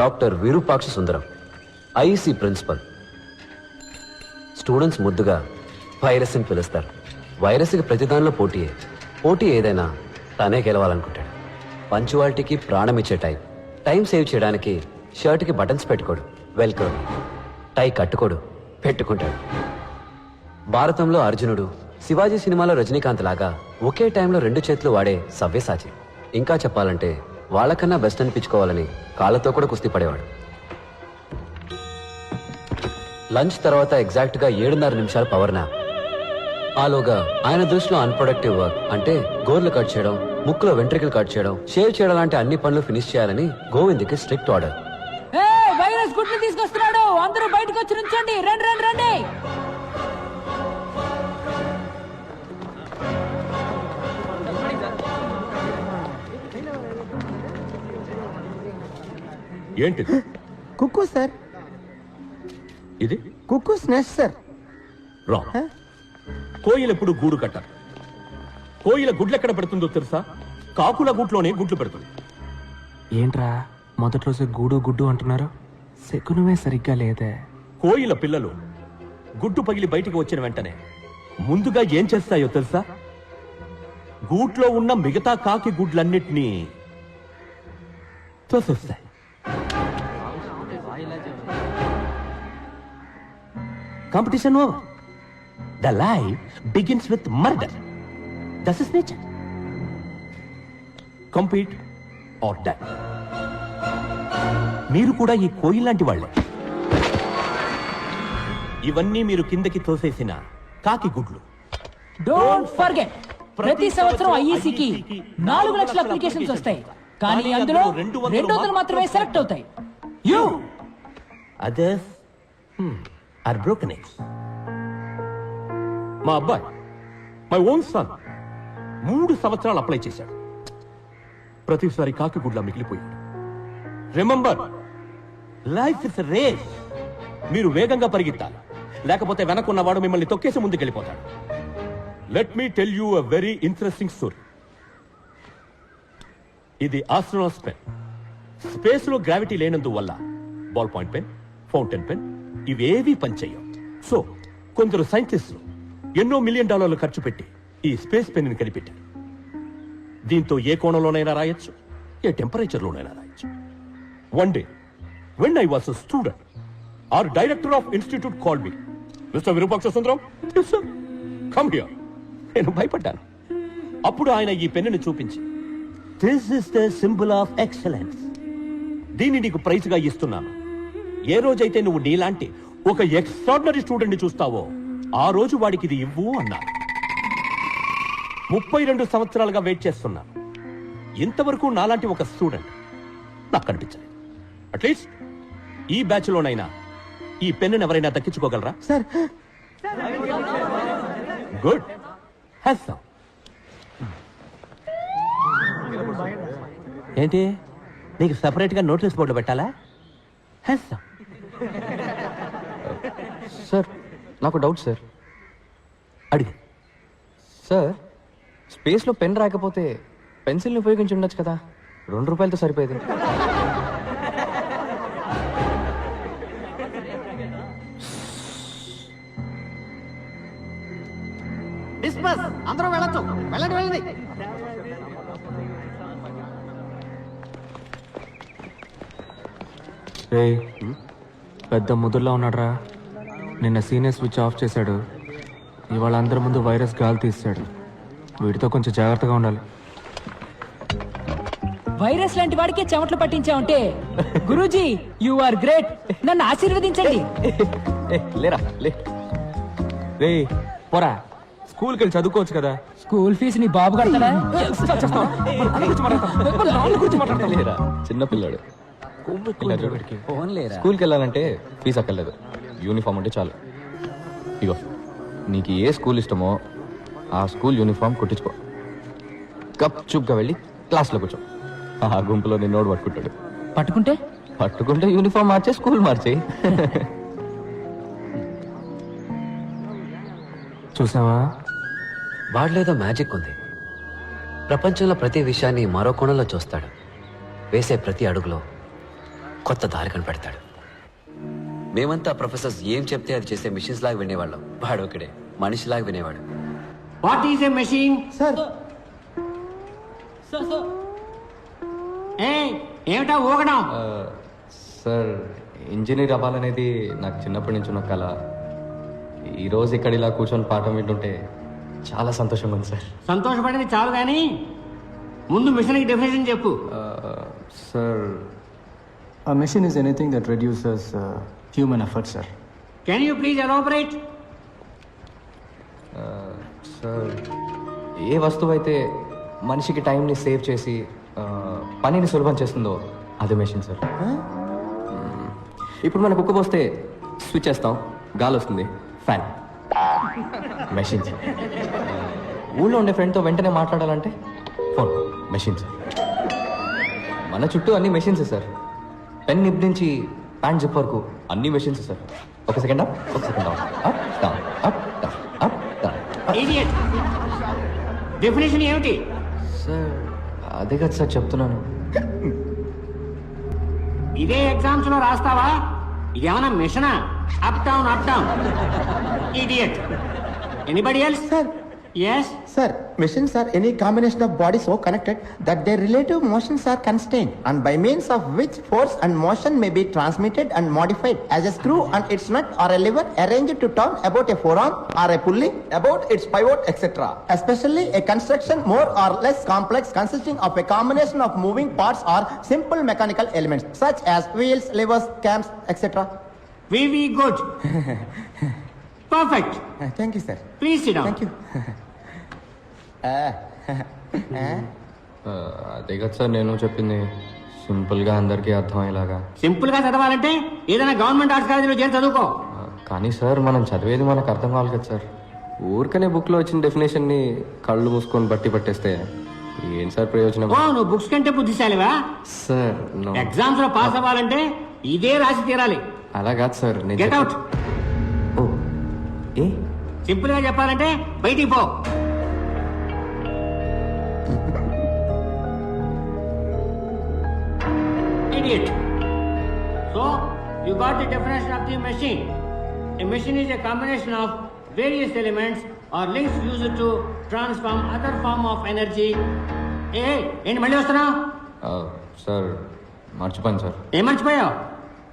Doctor Virupaksha Sundaram I C principal. Students ముద్దుగా virus అని పిలుస్తారు. వైరస్కి ప్రతిదానిలో పోటీయే. పోటీ ఏదైనా తనే గెలవాలనుకుంటాడు. పంచువాలిటీకి ప్రాణం ఇచ్చే టైం. టైం సేవ్ చేయడానికి షర్ట్కి బటన్స్ పెట్టుకోడు. వెల్క్రో టై కట్టుకోడు. పెట్టుకుంటాడు. భారతంలో అర్జునుడు శివాజీ సినిమాలో రజనీకాంత్ లాగా ఒకే టైంలో రెండు చేతులు వాడే సవ్యసాచి. ఇంకా చెప్పాలంటే వాళ్ళకన్నా బెస్ట్ అనిపించుకోవాలని కాళ్ళతో కూడా కుస్తీ పడేవాడు. లంచ్ తర్వాత ఎగ్జాక్ట్గా ఏడున్నర నిమిషాల పవర్ నాప్ ఆలోగా ఆయన దృష్టిలో అన్ప్రొడక్టివ్ వర్క్ అంటే గోర్లు కట్ చేయడం ముక్కులో వెంట్రికలు కట్ చేయడం షేవ్ చేయడం లాంటి అన్ని పనులు ఫినిష్ చేయాలని గోవింద్కి స్ట్రిక్ట్ ఆర్డర్ వైరస్ గుడ్లు తీసుకొస్తున్నాడు. అందరూ బయటకు వచ్చి నుంచండి. రండి రండి రండి. ఏంటిది? Cuckoo sir. ఇది? Cuckoo స్నాష్ sir. రాంగ్ కోయిల ఎప్పుడు గూడు కట్టారు కోయిల గుడ్లు ఎక్కడ పెడుతుందో తెలుసా? కాకుల గూట్లోనే గుడ్లు పెడుతుంది. ఏంట్రా? మొదటి రోజు గూడు గుడ్డు అంటున్నారు. శకునమే సరిగ్గా లేదే. కోయిల పిల్లలు గుడ్డు పగిలి బయటికి వచ్చిన వెంటనే ముందుగా ఏం చేస్తాయో తెలుసా? గూట్లో ఉన్న మిగతా కాకి గుడ్లన్నిటినీ తోసేస్తాయి. Competition the life begins with murder this is nature compete or die మీరు కూడా ఈ కోయిల్ లాంటి వాళ్ళే. ఇవన్నీ మీరు కిందకి తోసేసిన కాకి గుడ్లు. డోంట్ ఫర్గెట్ ప్రతి సంవత్సరం ఐఈసీకి నాలుగు లక్షల అప్లికేషన్స్ వస్తాయి. కానీ అందులో రెండు వందలు మాత్రమే సెలెక్ట్ అవుతాయి. You others are broken eggs మా అబ్బాయి మై ఓన్ సన్ మూడు సంవత్సరాలు అప్లై చేశాడు. ప్రతిసారి కాకి మిగిలిపోయాడు. రిమెంబర్ లైఫ్ ఇస్ రేస్ మీరు వేగంగా పరిగెత్తాలి. లేకపోతే వెనకున్నవాడు మిమ్మల్ని తొక్కేసి ముందుకెళ్ళిపోతాడు. Let me tell you a very interesting story ఇది ఆస్ట్రోనాస్ పెన్ స్పేస్లో గ్రావిటీ లేనందువల్ల ball point pen fountain pen ఇవేవీ పనిచేయవు. సో కొందరు సైంటిస్టులు ఎన్నో మిలియన్ డాలర్లు ఖర్చు పెట్టి ఈ స్పేస్ పెన్ను ని కనిపెట్టారు. దీంతో ఏ కోణంలోనైనా రాయొచ్చు ఏ టెంపరేచర్లోనైనా రాయొచ్చు. One day when I was student our director of institute call me mister Virupaksha Sundaram come here నేను భయపడ్డాను. అప్పుడు ఆయన ఈ పెన్నుని చూపించి this is the symbol of excellence దీన్ని నీకు ప్రైజ్గా ఇస్తున్నాను. ఏ రోజైతే నువ్వు నీలాంటి ఒక ఎక్స్ట్రాడినరీ స్టూడెంట్ని చూస్తావో ఆ రోజు వాడికి ఇది ఇవ్వు అన్నాను ముప్పై రెండు సంవత్సరాలుగా వెయిట్ చేస్తున్నాను ఇంతవరకు నాలాంటి ఒక స్టూడెంట్ నాకు కనిపించలేదు. అట్లీస్ట్ ఈ బ్యాచ్ లోనైనా ఈ పెన్నును ఎవరైనా దక్కించుకోగలరా? సార్. గుడ్ హ్యాస్ ఏంటి? నీకు సెపరేట్గా నోటీస్ బోర్డు పెట్టాలా? హ్యాస్ సార్ నాకు డౌట్ సార్. అడిగి. సార్ స్పేస్లో పెన్ రాకపోతే పెన్సిల్ని ఉపయోగించి ఉండొచ్చు కదా. రెండు రూపాయలతో సరిపోయేది. డిస్పస్ అందరూ వెళ్ళొచ్చు. వెళ్ళండి వెళ్ళండి. రే పెద్ద ముదుర్లో ఉన్నాడ్రా. నిన్న సీనియర్ స్విచ్ ఆఫ్ చేశాడు. ఇవాళ అందరి ముందు వైరస్ గాలి తీస్తాడు. వీటితో కొంచెం జాగ్రత్తగా ఉండాలి. వైరస్ లాంటి వాడికి చెమటలు పట్టించావంటే గురూజీ యు ఆర్ గ్రేట్ నన్ను ఆశీర్వదించండి. ఏ, లేరా లే. రే పోరా. స్కూల్కి వెళ్ళి చదువుకోవచ్చు కదా. స్కూల్ ఫీజు నీ బాబు కడతాడా? లేరా చిన్న పిల్లాడు. ఇలా చూడు. ఫోన్ లేరా స్కూల్కి వెళ్ళాలంటే ఫీజు అక్కర్లేదు. యూనిఫామ్ ఉంటే చాలు. ఇగో నీకు ఏ స్కూల్ ఇష్టమో ఆ స్కూల్ యూనిఫామ్ కుట్టించుకో. కప్ చుప్గా వెళ్ళి క్లాస్లో కూర్చో. ఆ గుంపులో నిన్నోడు పట్టుకుంటాడు. పట్టుకుంటే? పట్టుకుంటే యూనిఫామ్ మార్చే స్కూల్ మార్చేయి చూసావా వాడిలేదో మ్యాజిక్ ఉంది. ప్రపంచంలో ప్రతి విషయాన్ని మరో కోణంలో చూస్తాడు. వేసే ప్రతి అడుగులో కొత్త దారి కనిపెడతాడు. మేమంతా ప్రొఫెసర్స్ ఏం చెప్తే అది చేసే మిషన్స్ లాగా వినేవాళ్ళం. వాడు ఒకడే మనిషిలాగా వినేవాడు. What is a machine sir sir sir ఏ ఏమిటా ఊగడం? సార్ ఇంజనీర్ అవ్వాలనేది నాకు చిన్నప్పటి నుంచి ఉన్న కళ ఈరోజు ఇక్కడ ఇలా కూర్చొని పాఠం వింటుంటే చాలా సంతోషంగా ఉంది సార్ సంతోషపడింది చాలు కానీ ముందు మిషన్కి డెఫినేషన్ చెప్పు. Sir A machine is anything that reduces uh, human effort, sir. Can you please elaborate sir ఏ వస్తువు అయితే మనిషికి టైంని సేవ్ చేసి ఆ, పనిని సులభం చేస్తుందో అదే మెషిన్ సార్ ఇప్పుడు మనకు కుక్క పోస్తే స్విచ్ చేస్తాం. గాలి వస్తుంది. ఫ్యాన్ మెషిన్ సార్ ఊళ్ళో ఉండే ఫ్రెండ్తో వెంటనే మాట్లాడాలంటే ఫోన్ మెషిన్ సార్ మన చుట్టూ అన్ని మెషిన్స్ సార్ పెన్ నిప్ నుంచి ప్యాంట్ జిప్ వరకు అన్ని మెషిన్స్ సార్. ఒక సెకండ్ అప్ ఒక second down. Up down up down up down idiot definition ఏమిటి? సార్ అదే కదా సార్ చెప్తున్నాను. ఇదే ఎగ్జామ్స్లో రాస్తావా? ఇదేమన్నా మిషనా up down up down idiot anybody else Sir. Yes Sir, Machines are any combination of bodies so connected that their relative motions are constrained and by means of which force and motion may be transmitted and modified as a screw and its nut or a lever arranged to turn about a forearm or a pulley about its pivot etc. Especially a construction more or less complex consisting of a combination of moving parts or simple mechanical elements such as wheels, levers, cams etc. Very good. Perfect. Thank you, sir. Please sit down. Thank you. ఆ, అదే కదా sir నేను చెప్పింది సింపుల్గా అందరికీ అర్థమయ్యేలాగా. సింపుల్గా చదవాలంటే ఏదైనా గవర్నమెంట్ ఆర్ట్స్ కాలేజీలో చేరి చదువుకో. కానీ సార్ మనం చదివేది మనకు అర్థం కావాలి కదా సార్. ఊరికనే బుక్లో వచ్చిన డెఫినేషన్ని కళ్ళు మూసుకొని బట్టి పట్టేస్తే ఏంటి సార్ ప్రయోజనం? ఓ నువ్వు బుక్స్ కంటే బుద్ధిశాలివా? సార్. ఎగ్జామ్స్లో పాస్ అవ్వాలంటే ఇదే రాసి తీరాలి. అలా కాదు సార్ నేను గెట్ అవుట్. ఓ ఏ? సింపుల్గా చెప్పాలంటే బయటికి పో. Idiot. So, you got the definition of the machine. A machine is a combination of various elements or links used to transform other form of energy. ఏ ఏంటి మళ్ళీ వస్తున్నావు ఆ, సార్ మర్చిపోయాను సార్ ఏం మర్చిపోయావు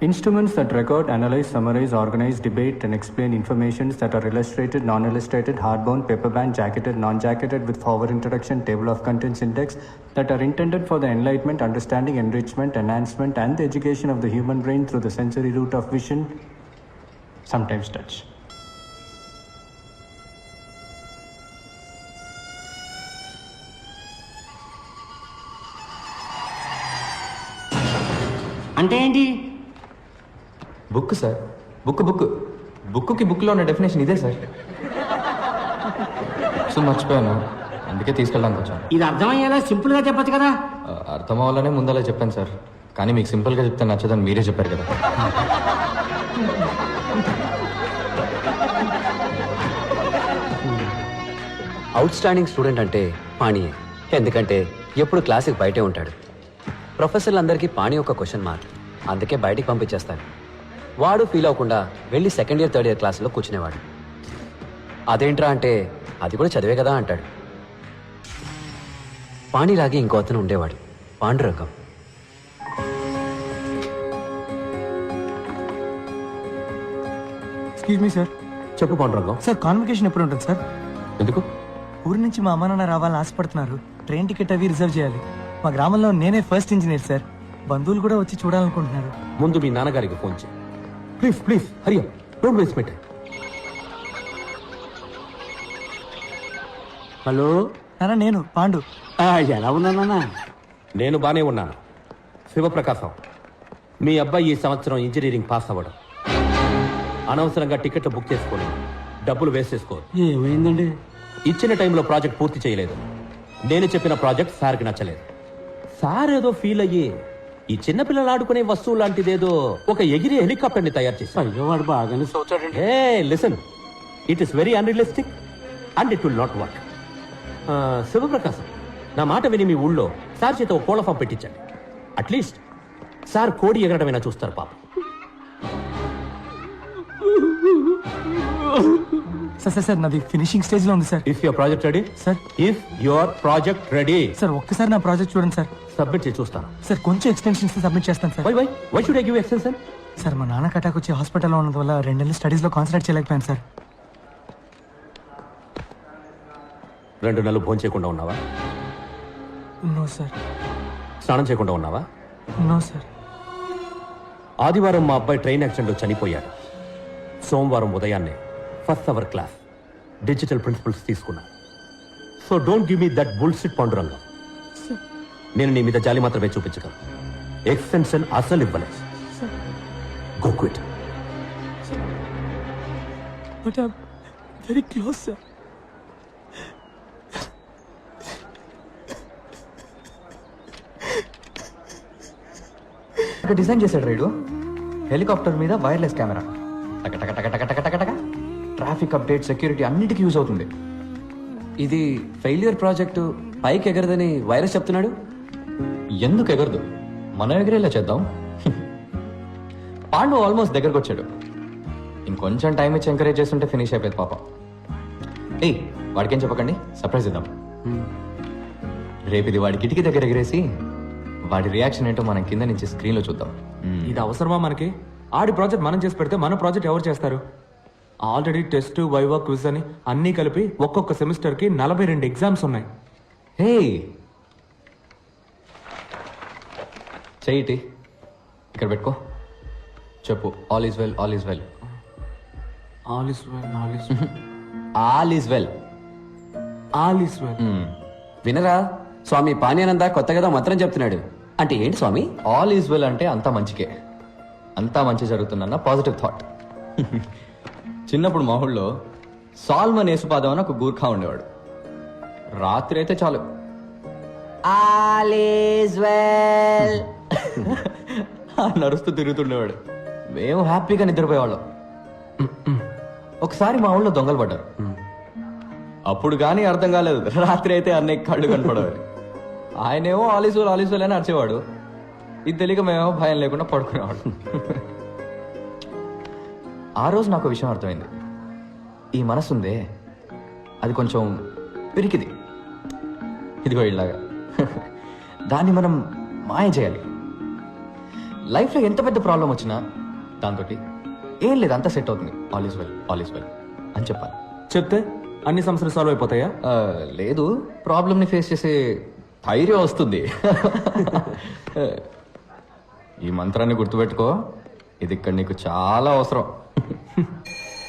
Instruments that record, analyze, summarize, organize, debate, and explain informations that are illustrated, non-illustrated, hardbound, paperbound, jacketed, non-jacketed with forward introduction, table of contents index that are intended for the enlightenment, understanding, enrichment, enhancement, and the education of the human brain through the sensory route of vision, sometimes touch. అంటే ఏంటి book sir. Book book. బుక్కి బుక్లో ఉన్న definition ఇదే sir. So మర్చిపోయాను. అందుకే తీసుకెళ్ళడానికి వచ్చాను. ఇది అర్థమయ్యేలా సింపుల్గా చెప్పొచ్చు కదా? అర్థం అవ్వాలనే ముందలా చెప్పాను సార్. కానీ మీకు సింపుల్గా చెప్తే నచ్చదని మీరే చెప్పారు కదా. అవుట్ స్టాండింగ్ స్టూడెంట్ అంటే పాణియే. ఎందుకంటే ఎప్పుడు క్లాసుకి బయటే ఉంటాడు. ప్రొఫెసర్లందరికీ పాణి ఒక క్వశ్చన్ మార్క్ అందుకే బయటికి పంపించేస్తారు వాడు ఫీల్ అవ్వకుండా వెళ్ళి సెకండ్ ఇయర్ థర్డ్ ఇయర్ క్లాసులో కూర్చునేవాడు. అదేంట్రా అంటే అది కూడా చదివే కదా అంటాడు. పాణిలాగే ఇంకో అతను ఉండేవాడు పాండురంగం. ఎక్స్క్యూజ్ మీ సార్ చెప్పు పాండురంగం. సార్ కాన్వకేషన్ ఎప్పుడు ఉంటుంది సార్ ఎందుకు? ఊరి నుంచి మా అమ్మ నాన్న రావాలని ఆశపడుతున్నారు. ట్రైన్ టికెట్ అవి రిజర్వ్ చేయాలి. మా గ్రామంలో నేనే ఫస్ట్ ఇంజనీర్ సార్ బంధువులు కూడా వచ్చి చూడాలనుకుంటున్నారు. ముందు మీ నాన్నగారికి ఫోన్ చేయి please please Hariya don't waste my time hello? నాన్న నేను పాండు. ఎలా ఉన్నానన్నా నేను బానే ఉన్నాను శివప్రకాశం. మీ అబ్బాయి ఈ సంవత్సరం ఇంజనీరింగ్ పాస్ అవ్వడం. అనవసరంగా టికెట్లు బుక్ చేసుకోను డబ్బులు వేస్ట్ చేసుకోరు ఏమైందండి? ఇచ్చిన టైంలో ప్రాజెక్ట్ పూర్తి చేయలేదు. నేను చెప్పిన ప్రాజెక్ట్ సార్కి నచ్చలేదు. సార్ ఏదో ఫీల్ అయ్యి ఈ చిన్నపిల్లలు ఆడుకునే వస్తువు లాంటిదేదో ఒక ఎగిరి హెలికాప్టర్ని తయారు చేశారు. అయ్యో వాడు బాగానే చూచాడండి ఏ listen. It is very unrealistic and it will not work. Sivaprakasam నా మాట విని మీ ఊళ్ళో సార్ చేత ఒక కోళ్ళ ఫామ్ పెట్టించండి. అట్లీస్ట్ సార్ కోడి ఎగరడమైనా చూస్తారు పాప. సార్ సార్ సార్ నాది ఫినిషింగ్ స్టేజ్లో ఉంది sir. If your project ready sir. If your project ready sir ఒక్కసారి నా ప్రాజెక్ట్ చూడండి సార్. సబ్మిట్ చేసి చూస్తాను. సార్ కొంచెం ఎక్స్టెన్షన్స్ సబ్మిట్ చేస్తాను sir. Why why why should I give extension sir మా నాన్న అటాక్ వచ్చి హాస్పిటల్లో ఉన్నందు వల్ల రెండు నెలలు స్టడీస్లో కాన్సన్ట్రేట్ చేయలేకపోయాను సార్. రెండు నెలలు భోజనం చేయకుండా ఉన్నావా? No sir. స్నానం చేయకుండా ఉన్నావా? No sir. ఆదివారం మా అబ్బాయి ట్రైన్ యాక్సిడెంట్లో చనిపోయాడు. సోమవారం ఉదయాన్నే. First hour class. Digital principles తీసుకున్నా. So don't give me that bullshit Pandurangam నేను నీ మీద జాలి మాత్రమే చూపించగలను. ఎక్స్టెన్షన్ అసలు ఇవ్వలేదు. Go quit but very close sir design చేశాడు రైడు. హెలికాప్టర్ మీద వైర్లెస్ కెమెరా టక టక టక టక టక టక టక ట్రాఫిక్ అప్డేట్ సెక్యూరిటీ అన్నిటికీ యూజ్ అవుతుంది. ఇది ఫెయిల్యూర్ ప్రాజెక్టు పైకి ఎగరదని వైరస్ చెప్తున్నాడు? ఎందుకు ఎగరదు? మనం ఎగిరేలా చేద్దాం? పాండు ఆల్మోస్ట్ దగ్గరకు వచ్చాడు. ఇంకొంచెం టైం ఇచ్చి ఎంకరేజ్ చేస్తుంటే ఫినిష్ అయిపోయింది పాప. ఏయ్ వాడికేం చెప్పకండి? సర్ప్రైజ్ ఇద్దాం. రేపు ఇది వాడి కిటికీ దగ్గర ఎగిరేసి వాడి రియాక్షన్ ఏంటో మనం కింద నుంచి స్క్రీన్లో చూద్దాం. ఇది అవసరమా మనకి? ఆడి ప్రాజెక్ట్ మనం చేసి పెడితే మన ప్రాజెక్ట్ ఎవరు చేస్తారు? ఆల్రెడీ టెస్ట్ వైవా క్విజ్ అని అన్నీ కలిపి ఒక్కొక్క సెమిస్టర్కి నలభై రెండు ఎగ్జామ్స్ ఉన్నాయి. హే! చెయ్యిటి. ఇక్కడ పెట్టుకో. చెప్పు. All is well all is well all is well all is all is well all is well వినరా? స్వామి పానీయానంద కొత్తగా మంత్రం చెప్తున్నాడు. అంటే ఏంటి స్వామి? ఆల్ ఈజ్ వెల్ అంటే అంతా మంచికే. అంతా మంచి జరుగుతుందన్న పాజిటివ్ థాట్ చిన్నప్పుడు మా ఊళ్ళో సాల్మన్ యేసుపాదం అని ఒక గూర్ఖా ఉండేవాడు. రాత్రి అయితే చాలు నడుస్తూ తిరుగుతుండేవాడు. మేము హ్యాపీగా నిద్రపోయేవాళ్ళం. ఒకసారి మా ఊళ్ళో దొంగలు పడ్డారు. అప్పుడు కానీ అర్థం కాలేదు. రాత్రి అయితే అన్నయ్య కళ్ళు కనపడేవారు ఆయనేమో ఆలీసులు ఆలీసులు అని అరిచేవాడు. ఇది తెలియక మేమేమో భయం లేకుండా పడుకునేవాడు ఆ రోజు నాకు విషయం అర్థమైంది. ఈ మనసు ఉందే అది కొంచెం పిరికిది. ఇదిగో ఇలాగా. దాన్ని మనం మాయ చేయాలి. లైఫ్లో ఎంత పెద్ద ప్రాబ్లం వచ్చినా దాంతో ఏం లేదు అంతా సెట్ అవుతుంది. All is well all is well అని చెప్పాలి. చెప్తే అన్ని సమస్యలు సాల్వ్ అయిపోతాయా? లేదు. ప్రాబ్లమ్ని ఫేస్ చేసే ధైర్యం వస్తుంది. ఈ మంత్రాన్ని గుర్తుపెట్టుకో. ఇది ఇక్కడ నీకు చాలా అవసరం.